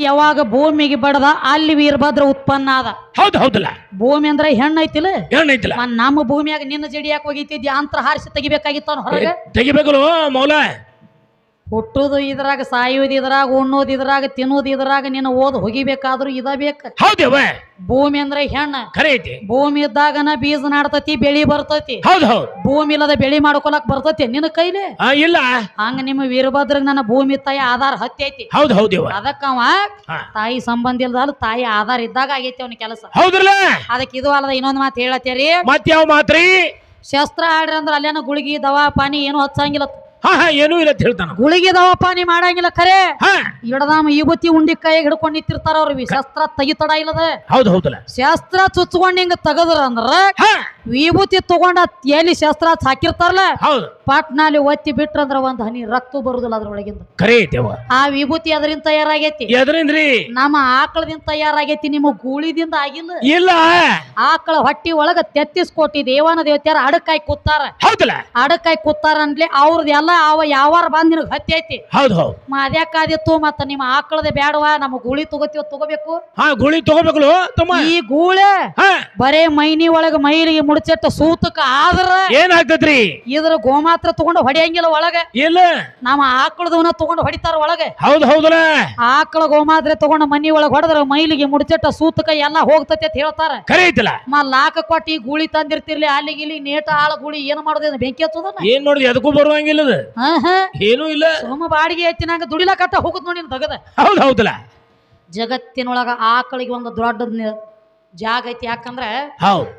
ಯಾವಾಗ ಭೂಮಿಗೆ ಬಡದ ಅಲ್ಲಿ ವೀರಭದ್ರ ಉತ್ಪನ್ನ ಅದ ಹೌದು ಹೌದಲ್ಲ? ಭೂಮಿ ಅಂದ್ರೆ ಹೆಣ್ಣು ಐತಿಲ್ಲ? ಹೆಣ್ಣು ಐತಿಲ್ಲ ನಮ್ಮ ಭೂಮಿಯಾಗ ನಿನ್ನ ಜಡಿ ಯಾಕೆ ಹೋಗಿತ್ತಿದ್ಯಾ ಅಂತ ಹಾರಿಸಿ ತೆಗಿಬೇಕಾಗಿತ್ತು ಹೊರಗೆ? ಮೌಲ? ಹುಟ್ಟುದು ಇದ್ರಾಗ ಸಾಯೋದು ಇದ್ರಾಗ ಉಣ್ಣೋದು ಇದ್ರಾಗ ತಿನ್ನೋದು ಇದ್ರಾಗ ನಿನ್ನ ಓದ್ ಹೋಗಿಬೇಕಾದ್ರೂ ಇದ ಬೇಕ. ಹೌದೇವ ಭೂಮಿ ಅಂದ್ರೆ ಹೆಣ್ಣ. ಖರೆ ಐತಿ. ಭೂಮಿ ಇದ್ದಾಗನ ಬೀಜ ನಾಡ್ತತಿ ಬೆಳಿ ಬರ್ತತಿ. ಹೌದು ಹೌದು. ಭೂಮಿ ಇಲ್ಲದ ಬೆಳಿ ಮಾಡ್ಕೊಳಕ್ ಬರ್ತತಿ ನಿನ್ನ ಕೈಲಿ? ಆ ಇಲ್ಲ. ಹಂಗ ನಿಮ್ಮ ವೀರಭದ್ರ ನನ್ನ ಭೂಮಿ ತಾಯಿ ಆಧಾರ ಹತ್ತೈತಿ ಹೌದು ಹೌದು ಅದಕ್ಕ ಅವ ಹಾ. ತಾಯಿ ಸಂಬಂಧ ಇಲ್ದಲ್ಲ ತಾಯಿ ಆಧಾರ ಇದ್ದಾಗ ಆಗೈತಿ ಅವನ ಕೆಲಸ. ಹೌದ್ರಲ್ಲ? ಅದಕ್ಕೆ ಇದು ಅಲ್ಲದ ಇನ್ನೊಂದ್ ಮಾತು ಹೇಳತ್ತೇರಿ. ಮತ್ ಯಾವ ಮಾತ್ರಿ? ಶಸ್ತ್ರ ಆಡ್ರಿ ಅಂದ್ರೆ ಅಲ್ಲೇನ ಗುಳಿಗಿ ದವಾಪಾನಿ ಏನು ಹಚ್ಚಂಗಿಲ್ಲ ಹಾ ಹಾ ಏನೂ ಇಲ್ಲ ಅಂತ ಹೇಳ್ತಾನ. ಗುಳಿಗಿ ನೀ ಮಾಡಂಗಿಲ್ಲ ಖರೆ ಹಾ. ಇಡದಾಮ ವಿಭೂತಿ ಉಂಡಿ ಕೈ ಹಿಡ್ಕೊಂಡು ನಿಂತಿರ್ತಾರ ಅವ್ರಿ. ಶಸ್ತ್ರ ತೆಗಿತಡ ಇಲ್ಲದ. ಹೌದು ಹೌದಲ್ಲ. ಶಸ್ತ್ರ ಚುಚ್ಕೊಂಡ್ ಹಿಂಗ ತೆಗದ್ರ ಅಂದ್ರ ಹಾ. ವಿಭೂತಿ ತಗೊಂಡ ಎಲ್ಲಿ ಶಸ್ತ್ರ ಹಾಕಿರ್ತಾರಲ್ಲ? ಹೌದು. ಪಟ್ನಲ್ಲಿ ಒತ್ತಿ ಬಿಟ್ರಂದ್ರ ಒಂದ್ ಹನಿ ರಕ್ತ ಬರುದಿಲ್ಲ ಅದ್ರೊಳಗಿಂದ. ಖರೆ ಐತೆವ ಆ ವಿಭೂತಿ ಅದರಿಂದ ತಯಾರಾಗೈತಿ. ಎದ್ರಿಂದ್ರಿ? ನಮ್ಮ ಆಕಳದಿಂದ ತಯಾರಾಗೈತಿ ನಿಮ್ಮ ಗೂಳಿದಿಂದ ಆಗಿಲ್ಲ ಇಲ್ಲ. ಆಕಳ ಹೊಟ್ಟಿ ಒಳಗ ತೆತ್ತಿಸ್ಕೊಟ್ಟಿ ದೇವಾನ ದೇವತ್ಯಾರ ಅಡಕಾಯಿ ಕೂತಾರ. ಹೌದಲ್ಲ. ಅಡಕಾಯಿ ಕೂತಾರ ಅಂದ್ಲಿ ಅವ್ರದ್ದು ಎಲ್ಲ ಅವ ಯಾವಾರ ಬಂದ್ ನಿನಗ್ ಹತ್ತಿ ಐತಿ? ಹೌದು ಹೌದು. ಮಾದ್ಯಾಕಾದಿತ್ತು ಮತ್ತ ನಿಮ್ಮ ಆಕಳದ ಬ್ಯಾಡವಾ ನಮ್ಮ ಗೂಳಿ ತಗೋತೀವ ತಗೋಬೇಕು? ಹಾ ಗುಳಿ ತಗೋಬೇಕಲ್ಲ ತಮ್ಮ? ಈ ಗೂಳೆ ಹಾ. ಬರೇ ಮೈನಿ ಒಳಗ ಮೈಲಿಗೆ ಮುಡಚಿಟ್ಟ ಸೂತಕ ಆದ್ರ ಏನಾಗ್ತದ್ರಿ? ಇದ್ರ ಗೋಮಾತ್ರ ತಗೊಂಡು ಹೊಡಿಯಂಗಿಲ್ಲ ಒಳಗ. ಇಲ್ಲ. ನಮ್ಮ ಆಕಳದವನ ತಗೊಂಡು ಹೊಡಿತಾರ ಒಳಗೆ. ಹೌದು ಹೌದಲ್ಲ. ಆಕಳ ಗೋಮಾತ್ರೆ ತಗೊಂಡು ಮನಿ ಒಳಗ ಹೊಡೆದ್ರ ಮೈಲಿಗೆ ಮುಡಚಿಟ್ಟ ಸೂತಕ ಎಲ್ಲಾ ಹೋಗ್ತತಿ ಅಂತ ಹೇಳ್ತಾರ. ಕರೀತಿಲ್ಲ ಐತಲ್ಲ. ಮ ಲಾಕ ಕೊಟ್ಟಿ ಗೂಳಿ ತಂದಿರ್ತಿರ್ಲಿ ಅಲ್ಲಿಗೆ ಇಲ್ಲಿ ನೇಟ ಆಳ ಗೂಳಿ ಏನ್ ಮಾಡೋದು ಬೆಂಕಿ ಹತ್ತದ ಏನ್ ನೋಡಿದ್ರಿ ಅದಕ್ಕೂ ಬರುವಂಗಿಲ್ಲ. ಏನೂ ಇಲ್ಲ. ಸುಮ್ಮ ಬಾಡಿಗೆ ಎತ್ತಿನಾಗ ದುಡಿಲ ಕಟ್ಟ ಹೋಗುದ್ ನೋಡಿ ತಗದ. ಹೌದು ಹೌದಲ್ಲ. ಜಗತ್ತಿನೊಳಗ ಆಕಳಿಗೆ ಒಂದು ದೊಡ್ಡ ನಿ- ಜಾಗ ಐತಿ. ಯಾಕಂದ್ರೆ ಹೌದು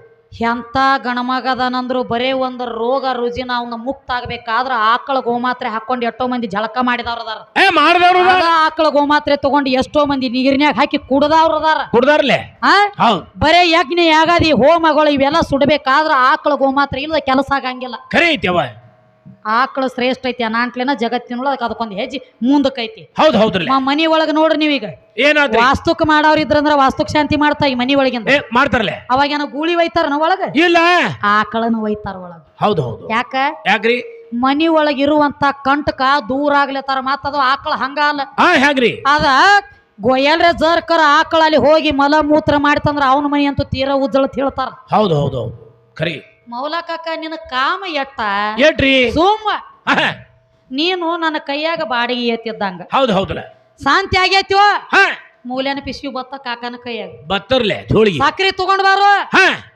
ಎಂತ ಗಣಮಗದನಂದ್ರು ಬರೇ ಒಂದು ರೋಗ ರುಜಿನ ಅವನ ಮುಕ್ತ ಆಗ್ಬೇಕಾದ್ರ ಆಕಳ ಗೋಮಾತ್ರೆ ಹಾಕೊಂಡು ಎಷ್ಟೋ ಮಂದಿ ಜಳಕ ಮಾಡಿದವ್ರದಾರ ಏ ಮಾಡಿದವ್ರು ಆಕಳ ಗೋಮಾತ್ರೆ ತಗೊಂಡು ಎಷ್ಟೋ ಮಂದಿ ನೀರಿನ್ಯಾಗ ಹಾಕಿ ಕುಡದವ್ರದಾರ ಕುಡ್ದಾರ್ಲೆ? ಆ? ಹೌದು ಬರೇ ಯಜ್ಞ ಯಾಗಾದಿ ಹೋಮಗಳು ಇವೆಲ್ಲ ಸುಡಬೇಕಾದ್ರ ಆಕಳ ಗೋಮಾತ್ರೆ ಇಲ್ಲದ ಕೆಲಸ ಆಗಂಗಿಲ್ಲ. ಖರೆ ಐತಿ ಅವ. ಆಕಳ ಶ್ರೇಷ್ಠ ಐತಿ ಅನಾಂಟ್ಲೇನ ಜಗತ್ತಿನೊಳಗ ಅದಕ್ಕೊಂದು ಹೆಜ್ಜೆ ಮುಂದಕ್ಕೈತಿ. ಹೌದು ಹೌದ್ರಿ ನಮ್ಮ ಮನಿ ಒಳಗ ನೋಡ್ರಿ ನೀವೀಗ. ಏನಾದ್ರಿ? ವಾಸ್ತುಕ್ ಮಾಡೋರ್ ಇದ್ರಂದ್ರ ವಾಸ್ತುಕ್ ಶಾಂತಿ ಮಾಡ್ತಾ ಈ ಮನಿ ಒಳಗಿಂದ. ಏ ಮಾಡ್ತಾರಲೆ ಅವಾಗ ಏನೋ ಗೂಳಿ ಒಯ್ತಾರನ ಒಳಗ? ಇಲ್ಲ. ಆಕಳನ್ನು ಒಯ್ತಾರ ಒಳಗ. ಹೌದು ಹೌದು. ಯಾಕ? ಯಾಕ್ರಿ? ಮನಿ ಒಳಗ ಇರುವಂತ ಕಂಟಕ ದೂರ ಆಗ್ಲತ್ತಾರ ಮತ್ತದು ಆಕಳ ಹಂಗ ಅಲ್ಲ. ಹಾ ಹ್ಯಾಗ್ರಿ? ಅದ ಗೊಯಲ್ರೆ ಜರ್ಕರ ಆಕಳ ಅಲ್ಲಿ ಹೋಗಿ ಮಲ ಮೂತ್ರ ಮಾಡ್ತಂದ್ರ ಅವನ ಮನಿ ಅಂತೂ ತೀರಾ ಉಜ್ಜಳತ್ ಹೇಳ್ತಾರ. ಹೌದು ಹೌದು ಹೌದು. ಖರಿ ಮೌಲಕಕ್ಕ ನಿನ್ನ ಕಾಮ ಎಟ್ಟ? ಏಟ್ರಿ ಸುಮ್ಮ. ನೀನು ನನ್ನ ಕೈಯಾಗ ಬಾಡಿಗೆ ಎತ್ತಿದ್ದಂಗ. ಹೌದು ಹೌದಲ್ಲ. ಶಾಂತಿ ಆಗೈತಿವ ಹಾ. ಮೂಲೆನ ಪಿಸ್ವಿ ಬತ್ತ ಕಾಕನ ಕೈಯಾಗ. ಬತ್ತರ್ಲೆ ಜೋಳಿಗೆ ಸಕ್ರಿ ತಗೊಂಡ್ ಬಾರು?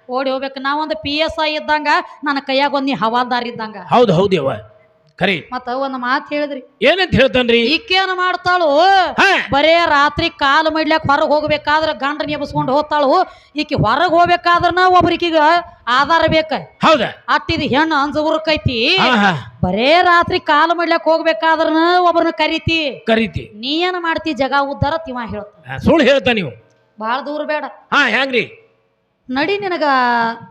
ಓಡಿ ಹೋಗ್ಬೇಕು. ನಾವೊಂದು ಪಿ ಎಸ್ ಐ ಇದ್ದಂಗ ನನ್ನ ಕೈಯಾಗ ಒಂದ್ ನೀ ಹವಾಲ್ದಾರ್ ಇದ್ದಂಗ. ಹೌದು ಹೌದು ಯವ್ವ. ಖರಿ ಮತ್ತ ಒಂದ್ ಮಾತ್ ಹೇಳಿದ್ರಿ. ಏನಂತ ಹೇಳ್ತಾನ್ರಿ? ಈಕೇನು ಮಾಡ್ತಾಳು? ಬರೇ ರಾತ್ರಿ ಕಾಲು ಮಡ್ಲಾಕ್ ಹೊರಗೆ ಹೋಗ್ಬೇಕಾದ್ರ ಗಂಡ ನೆಬಸ್ಕೊಂಡು ಹೋಗ್ತಾಳು? ಈಕಿ ಹೊರಗೆ ಹೋಗ್ಬೇಕಾದ್ರನ ಒಬ್ರಿಕೀಗ ಆಧಾರ ಬೇಕ. ಹೌದ. ಅಟ್ಟಿದ ಹೆಣ್ಣು ಹಾ ಬರೇ ರಾತ್ರಿ ಕಾಲು ಮಡ್ಲಾಕ್ ಹೋಗ್ಬೇಕಾದ್ರನ ಒಬ್ರನ್ನ ಕರಿತಿ. ಕರಿತಿ. ನೀ ಏನ್ ಮಾಡ್ತಿ? ಜಗ ಉದ್ದಾರ ತಿವ ಹೇಳ್ತ. ಸುಳ್ಳು ಹೇಳ್ತಾ ನೀವು. ಬಾಳ ದೂರ ಬೇಡ. ಹಾ ಹ್ಯಾಂಗ್ರಿ ನಡಿ ನಿನಗ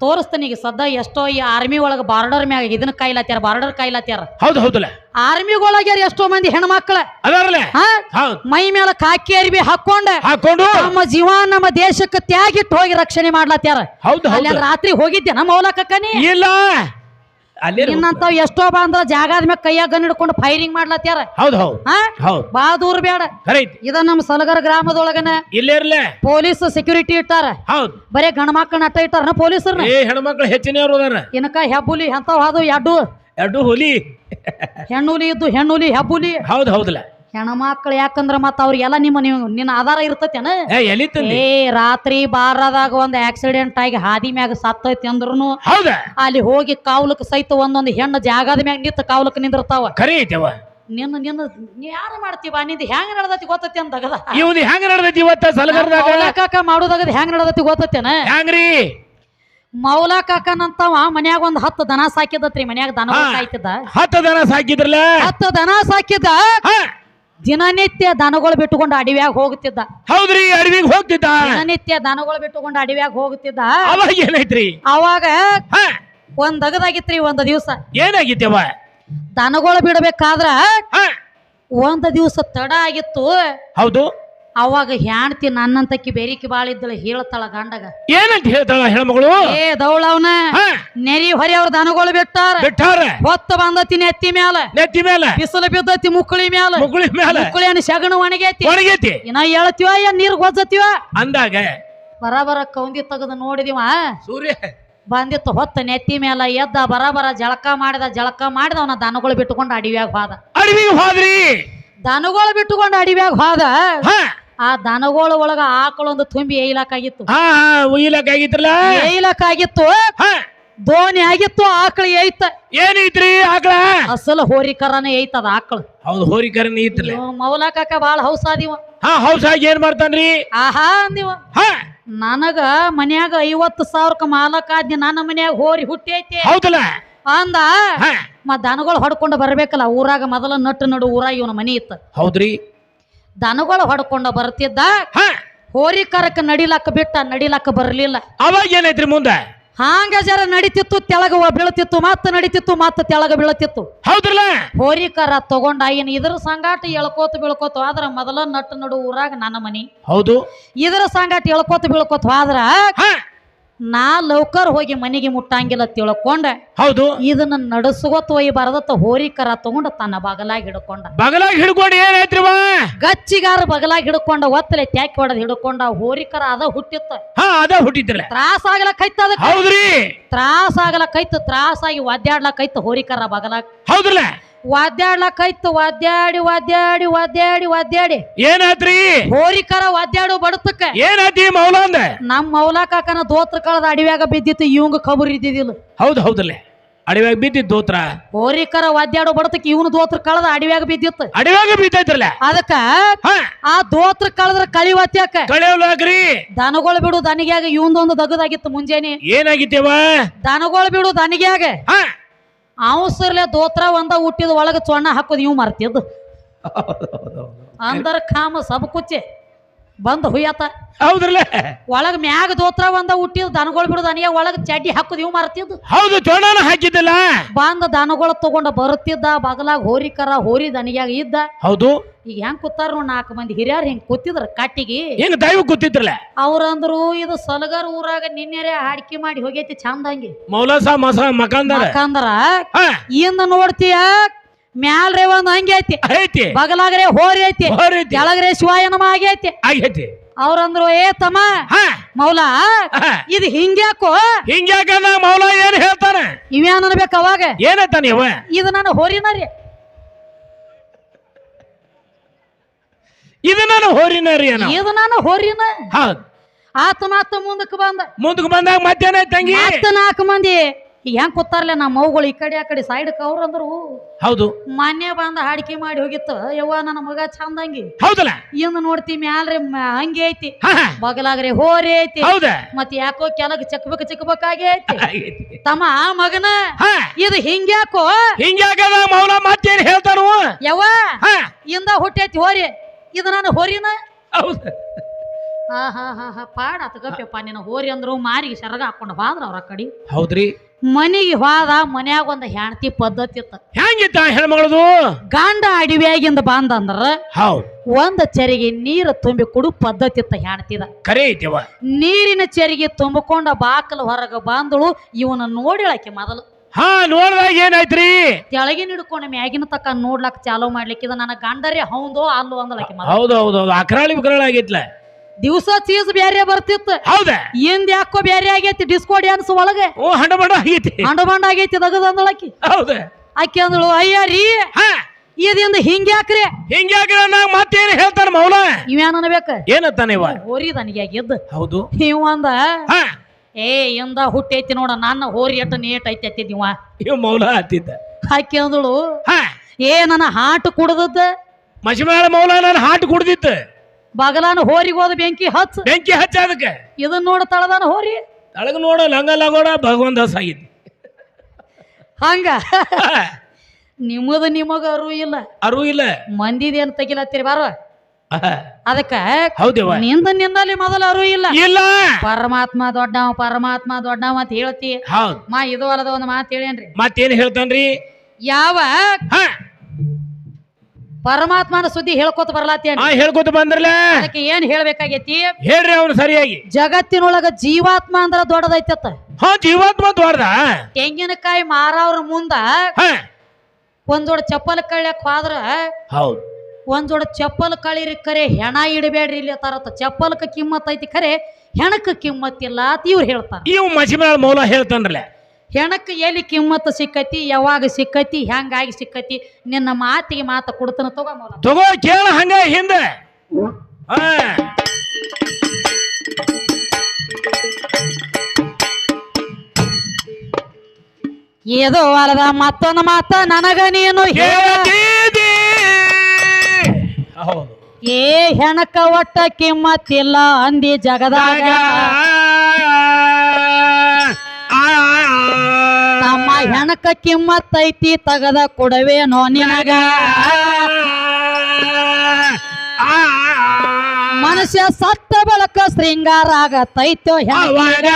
ತೋರಿಸ್ತಾನ ಈಗ ಸದ್ದ ಎಷ್ಟೋ ಈ ಆರ್ಮಿ ಒಳಗ ಬಾರ್ಡರ್ ಮ್ಯಾಗ ಇದನ್ನ ಕಾಯ್ಲಾತ್ಯಾರ ಬಾರ್ಡರ್ ಕಾಯ್ಲಾತ್ಯಾರ. ಹೌದು ಹೌದಲ್ಲ? ಆರ್ಮಿಗೊಳಗ್ಯಾರ ಎಷ್ಟೋ ಮಂದಿ ಹೆಣ್ಮಕ್ಳ. ಅದಾರಲ್ಲ? ಹಾ? ಹೌದು. ಮೈ ಮೇಲೆ ಕಾಕಿ ಅರಿವಿ ಹಾಕೊಂಡ ಹಾಕೊಂಡು ನಮ್ಮ ಜೀವ ನಮ್ಮ ದೇಶಕ್ಕೆ ತ್ಯಾಗಿಟ್ಟು ಹೋಗಿ ರಕ್ಷಣೆ ಮಾಡ್ಲಾತ್ಯಾರ. ಹೌದು ಅಲ್ಲಿ ಹೌದು ರಾತ್ರಿ ಹೋಗಿದ್ದೆ ನಮ್ಮ ಮೌಲಕಕ್ಕನಿ ಇಲ್ಲ. ನಿನ್ನಂತಾವ್ ಎಷ್ಟೋ ಬಂದ್ರ ಜಾಗದ ಮ್ಯಾಗ ಕೈಯಾಗ ಗನ್ ಹಿಡ್ಕೊಂಡು ಫೈರಿಂಗ್ ಮಾಡ್ಲತ್ತಾರ ಹೌದು ಹೌದು. ಹಾ? ಹೌದು. ಬಾಳ ದೂರ ಬೇಡ. ಇದ ನಮ್ಮ ಸಲಗರ ಗ್ರಾಮದೊಳಗನ ಇಲ್ಲೇ ಇರ್ಲೆ? ಪೊಲೀಸ್ ಸೆಕ್ಯೂರಿಟಿ ಇಟ್ಟಾರ. ಹೌದು. ಬರೇ ಗಂಡ ಮಕ್ಕಳನ್ನ ಅಟ್ಟ ಇಟ್ಟಾರ ಪೊಲೀಸರ್ನ? ಏ ಹೆಣ್ಮಕ್ಳು ಹೆಚ್ಚಿನ ಇನ್ನಕ ಇನಕ ಹೆಬ್ಬುಲಿ ಎಂತಾವ್ ಹಾದು ಎಡ್ಡು. ಎಡ್ಡು ಹುಲಿ. ಹೆಣ್ಣುಲಿ ಇದ್ದು ಹೆಣ್ಣುಲಿ ಹೆಬ್ಬುಲಿ. ಹೌದು ಹೌದಲ್ಲ. ಹೆಣ್ಮಕ್ಳು ಯಾಕಂದ್ರ ಮತ್ತ ಅವ್ರಿಗೆಲ್ಲ ನಿಮ್ಮ ನೀವು ನಿನ್ನ ಆಧಾರ ಇರ್ತತೇನ? ಏ ಎಲ್ಲಿ ತಂದಿ ಏ ರಾತ್ರಿ ಬಾರದಾಗ ಒಂದ್ ಆಕ್ಸಿಡೆಂಟ್ ಆಗಿ ಹಾದಿ ಮ್ಯಾಗ ಸತ್ತೈತಿ ಅಂದ್ರುನು ಹೌದ? ಅಲ್ಲಿ ಹೋಗಿ ಕಾವ್ಲಕ್ ಸಹಿತ ಒಂದೊಂದು ಹೆಣ್ಣು ಜಾಗದ ಮ್ಯಾಗ ನಿಂತ ಕಾವ್ಲಕ್ ನಿಂದಿರ್ತಾವ. ಕರೀತೇವ ಐತೆವ ನಿನ್ನ ನಿನ್ನ ನೀ ಯಾರು ಮಾಡ್ತೀವ? ನಿಂದ ಹೆಂಗ್ ನಡ್ದತಿ ಗೊತ್ತತಿ ಅಂತಗದ ಇವ್ದು ಹೆಂಗ್ ನಡೆದೈತಿ ಇವತ್ತ ಸಲಗರ್ದಾಗ? ಮೌಲಾಕಾಕ ಮಾಡೋದಾಗದ ಹೆಂಗ್ ನಡ್ದತಿ ಗೊತ್ತತೇನ? ಹೆಂಗ್ರಿ ಮೌಲಾ ಕಾಕನಂತವ ಮನ್ಯಾಗ ಒಂದ್ ಹತ್ತು ದನ ಸಾಕಿದತ್ರಿ ಮನ್ಯಾಗ ದನ ಹಾ. ಸಾಯ್ತಿದ್ದ ಹತ್ತು ದನ ಸಾಕಿದ್ರಲ್ಲ? ಹತ್ತು ದನ ಸಾಕಿದ್ದ? ಹಾ. ದಿನನಿತ್ಯ ದನಗಳು ಬಿಟ್ಟುಕೊಂಡು ಅಡವ್ಯಾಗ ಹೋಗುತ್ತಿದ್ದ. ಹೌದ್ರಿ ಅಡವಿಗೆ ಹೋಗ್ತಿದ್ದ. ದಿನನಿತ್ಯ ದನಗಳು ಬಿಟ್ಟುಕೊಂಡು ಅಡವ್ಯಾಗ ಹೋಗುತ್ತಿದ್ದ. ಅವಾಗ ಏನೈತ್ರಿ ಅವಾಗ ಒಂದ್ ಅಗದಾಗಿತ್ರಿ ಒಂದ್ ದಿವಸ. ಏನಾಗಿತ್ತವ ದನಗಳು ಬಿಡಬೇಕಾದ್ರ ಒಂದ್ ದಿವ್ಸ ತಡ ಆಗಿತ್ತು. ಹೌದು. ಅವಾಗ ಹ್ಯಾಣ್ತಿ ನನ್ನಂತಕ್ಕಿ ಬೇರಿಕೆ ಬಾಳ ಇದ್ದಳು ಹೇಳ್ತಾಳ ಗಂಡಗ. ಏನಂತ ಹೇಳ್ತಾಳ ಹೆಣ್ಮಗಳು? ಏ ದೌಳವ್ನ ಅವನ ನೆರಿ ಹೊರಿ ಅವ್ರ ದನಗಳು ಬಿಟ್ಟಾರ. ಬಿಟ್ಟಾರ. ಹೊತ್ತ ಬಂದತಿ ನೆತ್ತಿ ಮ್ಯಾಲ. ನೆತ್ತಿ ಮ್ಯಾಲ. ಬಿಸಿಲು ಬಿದ್ದತಿ ಮುಕ್ಕಳಿ ಮ್ಯಾಲ. ಮುಗುಳಿ ಮೇಲೆ ಮುಕ್ಕಳಿಯನ್ನ ಸಗಣ ಒಣಗೇತಿ. ಒಣಗೇತಿ. ಇನ್ನ ಹೇಳ್ತೀವ ಏನ್ ನೀರ್ ಗೊಜ್ಜತಿವ? ಅಂದಾಗ ಬರಬರ ಕೌಂದಿ ತೆಗೆದು ನೋಡಿದಿವ. ಸೂರ್ಯ. ಬಂದಿತ್ತು ಹೊತ್ತ ನೆತ್ತಿ ಮ್ಯಾಲ ಎದ್ದ ಬರಬರ ಜಳಕ ಮಾಡಿದ ಜಳಕ ಮಾಡಿದ ಅವನ ದನಗಳು ಬಿಟ್ಟುಕೊಂಡು ಅಡಿವ್ಯಾಗ ಹೋದ. ಅಡವಿಗೆ ಹೋದ್ರಿ. ದನಗಳು ಬಿಟ್ಟುಕೊಂಡು ಅಡಿವ್ಯಾಗ ಹೋದ. ಆ ದನಗಳ ಒಳಗ ಆಕಳೊಂದು ತುಂಬಿ ಏಯ್ಲಾಕಾಗಿತ್ತು ಹಾ ಹಾ ಆಗಿದ್ರಲ್ಲ ಏಯ್ಲಾಕಾಗಿತ್ತು ದೋಣಿ ಆಗಿತ್ತು ಆಕಳ ಏಯ್ತ. ಏನೈತ್ರಿ ಆಕಳ? ಅಸಲು ಹೋರಿಕರನ ಏಯ್ತದ ಆಕಳ. ಹೌದು ಹೋರಿಕರನ್ ಐತ್ರಲ್ಲ ಮೌಲಾಕಾಕ ಬಾಳ ಹೌಸಾದಿವ ಹಾ ಹೌಸಾಗಿ ಏನ್ ಮಾಡ್ತಾನ್ರಿ? ಆಹಾ ಅಂದಿವ. ಹಾ. ನನಗ ಮನ್ಯಾಗ ಐವತ್ತು ಸಾವಿರಕ್ಕ ಮಾಲಕ ಆದ್ನಿ ನನ್ನ ಮನ್ಯಾಗ ಹೋರಿ ಹುಟ್ಟಿ ಐತಿ ಹೌದಲ್ಲ? ಅಂದ ಹಾ. ಮ ದನಗಳು ಹೊಡ್ಕೊಂಡು ಬರ್ಬೇಕಲ್ಲ ಊರಾಗ ಮೊದಲ ನಟ್ಟು ನಡು ಊರಾಗ ಇವನ ಮನಿ ಇತ್ತು. ಹೌದ್ರಿ. ದನಗಳು ಹೊಡ್ಕೊಂಡು ಬರ್ತಿದ್ದ ಹೋರಿ ಕರಕ್ ನಡಿಲಕ್ಕ ಬಿಟ್ಟ ನಡಿಲಕ್ಕ ಬರಲಿಲ್ಲ. ಅವಾಗ ಏನೈತ್ರಿ ಮುಂದೆ? ಹಾಂಗ ಜರ ನಡಿತಿತ್ತು ತೆಳಗ ಬೀಳತಿತ್ತು ಮತ್ತ ನಡಿತಿತ್ತು ಮತ್ತ ತೆಳಗ ಬೀಳತಿತ್ತು. ಹೌದ್ರಲ್ಲ? ಹೋರಿಕರ ತಗೊಂಡ ಏನ್ ಇದ್ರ ಸಂಗಾಟ ಎಳ್ಕೋತ ಬೀಳ್ಕೋತ ಆದ್ರ ಮೊದಲ ನಟ್ಟು ನಡು ಊರಾಗ ನನ್ನ ಮನಿ. ಹೌದು. ಇದ್ರ ಸಂಗಾಟ ಎಳ್ಕೋತ ಬೀಳ್ಕೋತ ಆದ್ರ ನಾ ಲೌಕರ್ ಹೋಗಿ ಮನೆಗೆ ಮುಟ್ಟಂಗಿಲ್ಲ ತಿಳ್ಕೊಂಡ ಹೌದು. ಇದನ್ನ ನಡೆಸುವತ್ತ ಒಯ್ಯಿ ಬರದತ್ತ ಹೋರಿ ಕರ ತಗೊಂಡ ತನ್ನ ಬಗಲಾಗಿ ಹಿಡ್ಕೊಂಡ. ಬಗಲಾಗ ಹಿಡ್ಕೊಂಡು ಏನಾಯ್ತ್ರಿ ಗಚ್ಚಿಗಾರ ಬಗಲಾಗಿ ಹಿಡ್ಕೊಂಡ ಒತ್ತಲೆ ತ್ಯಾಕಿ ಹೊಡೆದ್ ಹಿಡ್ಕೊಂಡ ಹೋರಿ ಕರ ಅದ ಹುಟ್ಟಿತ್ತ. ಅದ ಹುಟ್ಟಿದ್ರಲ್ಲ. ತ್ರಾಸ ಆಗ್ಲಕೈತ ಅದಕ್ಕೆ? ಹೌದ್ರಿ. ತ್ರಾಸ ಆಗ್ಲಕೈತ ತ್ರಾಸಾಗಿ ಒದ್ದಾಡ್ಲಕೈತ ಹೋರಿ ಕರ ಬಗಲಾಗ. ಹೌದ್ರಲ್ಲ. ಒದ್ದಾಡ್ಲಕೈತ ವಾದ್ಯಾಡಿ ವಾದ್ಯಾಡಿ ವಾದ್ಯಾಡಿ ವಾದ್ಯಾಡಿ. ಏನಾತ್ರಿ ಹೋರಿ ಕರ ವಾದ್ಯಾಡು ಬಡತಕ್ಕ. ಏನಾತಿ ಮೌಲಾಂದ ನಮ್ಮ ಮೌಲಾಕಾಕನ ದೋತ್ರ ಕಳದ ಅಡಿವ್ಯಾಗ ಬಿದ್ದಿತ್ತು ಇವಂಗ ಖಬರ್ ಇದ್ದಿದ್ದಿಲ್ಲ ಹೌದು ಹೌದಲ್ಲ. ಅಡವ್ಯಾಗ ಬಿದ್ದಿದ್ ದೋತ್ರ? ಹೋರಿಕರ ವಾದ್ಯಾಡು ಬಡತಕ್ಕ ಇವನು ದೋತ್ರ ಕಳದ ಅಡಿವ್ಯಾಗ ಬಿದ್ದಿತ್ತು. ಅಡವ್ಯಾಗ ಬಿದ್ದೈತ್ರಲ್ಲ? ಅದಕ್ಕ ಆ ದೋತ್ರ ಕಳದ್ರ ಕಳಿ ವಾತ್ಯಾಕ ಕಳಿಯವ್ಲಾಗ್ರಿ ದನಗಳು ಬಿಡು ದನಿಗ್ಯಾಗ ಇವಂದೊಂದು ದಗದಾಗಿತ್ತು ಮುಂಜಾನೆ. ಏನಾಗಿತ್ತೇವ ದನಗಳು ಬಿಡು ದನಿಗ್ಯಾಗ. ಅವಸರ್ಲೆ ದೋತ್ರ ಒಂದ ಹುಟ್ಟಿದ ಒಳಗ ಚೊಣ್ಣ ಹಾಕೋದು ಇವ್ ಮರ್ತಿದ್ದು ಅಂದರ ಕಾಮ ಸಬ್ ಕುಚ್ಚೆ ಬಂದ್ ಹುಯ್ಯತ. ಹೌದ್ರಲ್ಲ? ಒಳಗ ಮ್ಯಾಗ ದೋತ್ರ ಬಂದ ಹುಟ್ಟಿದ ದನಗಳು ಬಿಡು ದನಿಯ ಒಳಗ ಚಡ್ಡಿ ಹಾಕುದ್ ಇವ್ ಮರ್ತಿದ್ದು ಹೌದು ಜೋಡನ ಹಾಕಿದ್ದಲ್ಲ? ಬಂದ ದನಗಳು ತಗೊಂಡ ಬರುತ್ತಿದ್ದ ಬಗಲಾಗ ಹೋರಿ ಕರ ಹೋರಿ ದನಿಯಾಗ ಇದ್ದ. ಹೌದು. ಈಗ ಹೆಂಗ್ ಕೂತಾರ ನೋಡ್ ನಾಲ್ಕು ಮಂದಿ ಹಿರಿಯರ್ ಹಿಂಗ್ ಕೂತಿದ್ರ ಕಟ್ಟಿಗೆ. ಹೆಂಗ್ ದೈವ ಕೂತಿದ್ರಲ್ಲ? ಅವ್ರಂದ್ರು ಇದು ಸಲಗರ್ ಊರಾಗ ನಿನ್ನೆರೆ ಹಾಡ್ಕಿ ಮಾಡಿ ಹೋಗೈತಿ ಚಂದಂಗಿ ಮೌಲಾಸ ಮಸ ಮಕಾಂದ್ರ? ಯಾಕಂದ್ರ ಏನ್ ಇಂದ ನೋಡ್ತೀಯ ಮ್ಯಾಲ್ರೆ ಒಂದ್ ಹಂಗೆ ಐತಿ. ಐತಿ. ಬಗಲಾಗ್ರೆ ಹೋರಿ ಐತಿ. ಹೊರೈತಿ ಕೆಳಗ್ರೆ ಶಿವಾಯನಮ ಆಗೈತಿ ಆಗೈತಿ. ಅವ್ರಂದ್ರು ಏ ತಮ್ಮ ಹಾ. ಮೌಲ. ಇದು ಹಿಂಗ್ಯಾಕೋ? ಹಿಂಗ್ಯಾಕ ಮೌಲ ಏನ್ ಹೇಳ್ತಾನೆ? ಇವೇನ್ ಅನ್ಬೇಕು ಅವಾಗ. ಏನಂತಾನ ಇವ? ಇದು ನಾನು ಹೋರಿನ ರೀ. ಇದು ನಾನು ಹೋರಿನ ರೀ ಏನೋ. ಇದು ನಾನು ಹೋರಿನ. ಹೌದು. ಆತ ಮಾತ ಮುಂದಕ್ಕೆ ಬಂದ. ಮುಂದಕ್ಕೆ ಬಂದಾಗ ಮತ್ತೇನಾಯ್ತು ತಂಗಿ? ಮತ್ತ ನಾಲ್ಕು ಮಂದಿ. ಈಗ ಹೆಂಗ್ ಕೂತಾರ್ಲೆ ನಮ್ಮ ಮೌಗಳು ಈ ಕಡೆ ಆ ಕಡೆ ಸೈಡ್ ಕವ್ರ ಅಂದ್ರು ಹೌದು. ಮಾನ್ಯ ಬಂದ ಹಾಡಿಕೆ ಮಾಡಿ ಹೋಗಿತ್ತು. ಯವ್ವ ನನ್ನ ಮಗ ಚಂದಂಗಿ. ಹೌದಲ್ಲ? ಇಂದ ನೋಡ್ತಿ ಮ್ಯಾಲ್ರಿ ಹಂಗೆ ಐತಿ. ಬಗಲಾಗ್ರಿ. ಹೋರಿ ಐತಿ. ಹೌದ. ಮತ್ ಯಾಕೋ ಕೆಳಗ್ ಚಕ್ಬೇಕು ಚಕ್ಬೇಕಾಗಿ ಐತಿ ಆಗೈತಿ. ತಮ್ಮ ಮಗನ ಇದು ಹಿಂಗ್ಯಾಕೋ? ಹಿಂಗ್ಯಾಕ ಮೌನ ಮತ್ತೇನ್ ಹೇಳ್ತಾನು? ಯವ್ವ ಇಂದ ಹುಟ್ಟೈತಿ ಹೋರಿ. ಇದು ನಾನು ಹೋರಿನ? ಹೌದು. ಹಾ ಹಾ ಹಾ ಹಾ. ಪಾಡ ಗಪ್ಯಪ್ಪ. ನಿನ್ನ ಹೋರಿ ಅಂದ್ರು ಮಾರಿಗೆ ಶರಗ ಹಾಕೊಂಡು ಹೋದ್ರ ಅವ್ರ ಕಡೆ. ಹೌದ್ರಿ. ಮನಿಗೆ ಹೋದ ಮನ್ಯಾಗ ಒಂದು ಹೆಣ್ತಿ ಪದ್ಧತಿ ಇತ್ತ. ಹೆಂಗಿತ್ತ ಹೆಣ್ಮಗಳದು? ಗಂಡ ಅಡಿವ್ಯಾಗಿಂದ ಬಂದಂದ್ರ ಹೌದು. ಒಂದ್ ಚರಿಗೆ ನೀರು ತುಂಬಿ ಕುಡು ಪದ್ಧತಿ ಇತ್ತ ಹೆಣ್ತಿದ. ಕರೆ ಐತಿವ ನೀರಿನ ಚರಿಗೆ ತುಂಬಿಕೊಂಡ ಬಾಕಲು ಹೊರಗ ಬಂದಳು ಇವನ ನೋಡಿಳಾಕಿ ಮೊದಲು. ಹಾ ನೋಡ್ದಾಗ ಏನಾಯ್ತ್ರಿ? ತೆಳಗಿನ ಹಿಡ್ಕೊಂಡು ಮ್ಯಾಗಿನ ತಕ್ಕ ನೋಡ್ಲಕ್ ಚಾಲೋ ಮಾಡ್ಲಿಕ್ಕಿದ ನನ್ನ ಗಂಡರೇ ಹೌದು ಅಲ್ಲೋ ಅಂದಳಾಕಿ ಮೊದಲು. ಹೌದು ಹೌದು ಹೌದು ಅಕ್ರಾಳಿ ಬಿಕ್ರಾಳಿ ಆಗೈತ್ಲ. ದಿವಸ ಚೀಸ್ ಬ್ಯಾರೆ ಬರ್ತಿತ್ತು. ಹೌದಾ? ಇಂದ ಯಾಕೋ ಬ್ಯಾರೆ ಆಗೈತಿ ಡಿಸ್ಕೋ ಡ್ಯಾನ್ಸ್ ಒಳಗೆ. ಓ ಹಂಡ ಬಡ ಆಗೈತಿ. ಅಂಡ ಬಂಡ ಆಗೈತಿ ದಗದ ಆಕಿ ಹೌದ? ಆಕಿ ಅಂದಳು ಅಯ್ಯ ರೀ ಹಾ? ಇದಿಂದ ಹಿಂಗ್ಯಾಕ್ರಿ ಹಿಂಗ್ಯಾಕ ನಾ ಮತ್ತೇನು ಹೇಳ್ತಾನ ಮೌಲ ಇವೇನ್ ಅನ್ಬೇಕ? ಏನತ್ತಾನೆ ಇವ ಹೋರಿ ದನಿಗ್ಯಾಗಿದ್ದ ಹೌದು. ನೀವು ಅಂದ ಹಾ? ಏ ಇಂದ ಹುಟ್ಟೈತಿ ನೋಡ ನನ್ನ ಹೋರಿ ಎಟ್ಟ ನೀಟ್ ಐತಿ ಅತ್ತಿದ್ದೀವ ಇವ. ಮೌಲ ಹತ್ತಿದ್ದ ಆಕಿ ಅಂದಳು ಹಾ? ಏ ನನ್ನ ಹಾಟ್ ಕುಡ್ದದ್ದ. ಮಜಮಾಳ ಮೌಲ ನನ್ನ ಹಾಟ್ ಕುಡ್ದಿತ್ತು ಬಗಲಾನ ಹೋರಿ ಹೋದ ಬೆಂಕಿ ಹಚ್ಚ. ಬೆಂಕಿ ಹಚ್ಚ ಅದಕ್ಕೆ. ಇದನ್ನ ನೋಡ ತಳದಾನ ಹೋರಿ. ತಳಗ ನೋಡ ಲಂಗ ಲಗೋಡ ಭಗವಂತ ದಾಸ್ ಆಗಿದ್ದ ಹಂಗ. ನಿಮ್ಮದ ನಿಮಗ ಅರು ಇಲ್ಲ. ಅರು ಇಲ್ಲ. ಮಂದಿದೇನ್ ತೆಗಿಲತ್ತೀರಿ ಬಾರ? ಅದಕ್ಕೆ ಹೌದೇವ ನಿಂದ ನಿಂದಲ್ಲಿ ಮೊದಲ ಅರು ಇಲ್ಲ. ಇಲ್ಲ. ಪರಮಾತ್ಮ ದೊಡ್ಡವ ಪರಮಾತ್ಮ ದೊಡ್ಡವ ಅಂತ ಹೇಳ್ತಿ. ಹೌದು. ಮಾ ಇದು ಅಲ್ಲದ ಒಂದು ಮಾತು ಹೇಳೇನ್ರಿ. ಮತ್ತೇನ್ ಹೇಳ್ತಾನ್ರಿ? ಯಾವ ಪರಮಾತ್ಮನ ಸುದ್ದಿ ಹೇಳ್ಕೊತ ಬರ್ಲಾತೇನಿ ಆ ಹೇಳ್ಕೊತ ಬಂದ್ರಲ್ಲ ಅದಕ್ಕೆ ಏನ್ ಹೇಳ್ಬೇಕಾಗೈತಿ? ಹೇಳ್ರಿ ಅವ್ನು ಸರಿಯಾಗಿ. ಜಗತ್ತಿನೊಳಗ ಜೀವಾತ್ಮ ಅಂದ್ರ ದೊಡ್ಡದೈತತ್ತ. ಹಾ ಜೀವಾತ್ಮ ದೊಡ್ಡದ. ತೆಂಗಿನಕಾಯಿ ಮಾರವ್ರ ಮುಂದ ಒಂದೊಡ್ ಒಂದ್ ಜೋಡ ಚಪ್ಪಲ್ ಕಳ್ಯಾಕ್ ಹೋದ್ರ ಹೌದು. ಒಂದ್ ಜೋಡ ಚಪ್ಪಲ್ ಕಳಿರಿ ಕರೆ ಹೆಣ ಇಡಬೇಡ್ರಿ ಇಲ್ಲಿ ತರತ್ತ ಚಪ್ಪಲ್ಕ ಕಿಮ್ಮತ್ ಐತಿ ಖರೆ ಹೆಣಕ್ಕ ಕಿಮ್ಮತ್ತಿಲ್ಲ ಅಂತ ಇವ್ರು ಹೇಳ್ತಾರ. ಇವ್ ಮಸಿಮೇಳ ಮೌಲ ಹೇಳ್ತಾನ್ರಲ್ಲ ಹೆಣಕ್ಕೆ ಎಲ್ಲಿ ಕಿಮ್ಮತ್ತು ಸಿಕ್ಕತಿ ಯಾವಾಗ ಸಿಕ್ಕತಿ ಹೆಂಗಾಗಿ ಸಿಕ್ಕತಿ ನಿನ್ನ ಮಾತಿಗೆ ಮಾತು ಕೊಡ್ತಾನ ತಗೋ ಕೇಳ ಹಂಗ ಹಿಂದೆ. ಹಾ. ಏದೋ ಅಲ್ಲದ ಮತ್ತೊಂದು ಮಾತ ನನಗ ನೀನು ಹೇಳ. ಹೇಳ್ತಿದ್ದಿ. ಹೌದು. ಏ ಹೆಣಕ ಒಟ್ಟ ಕಿಮ್ಮತ್ತಿಲ್ಲ ಅಂದಿ ಜಗದಾಗ. ಹೆಣಕ ಕಿಮ್ಮತ್ತೈತಿ ತಗದ ಕೊಡವೇನೋ ನಿನಗ? ಮನುಷ್ಯ ಸತ್ತ ಬಳಕ ಶೃಂಗಾರ ಆಗತೈತೋ ಹೆಣ ಅವಾಗ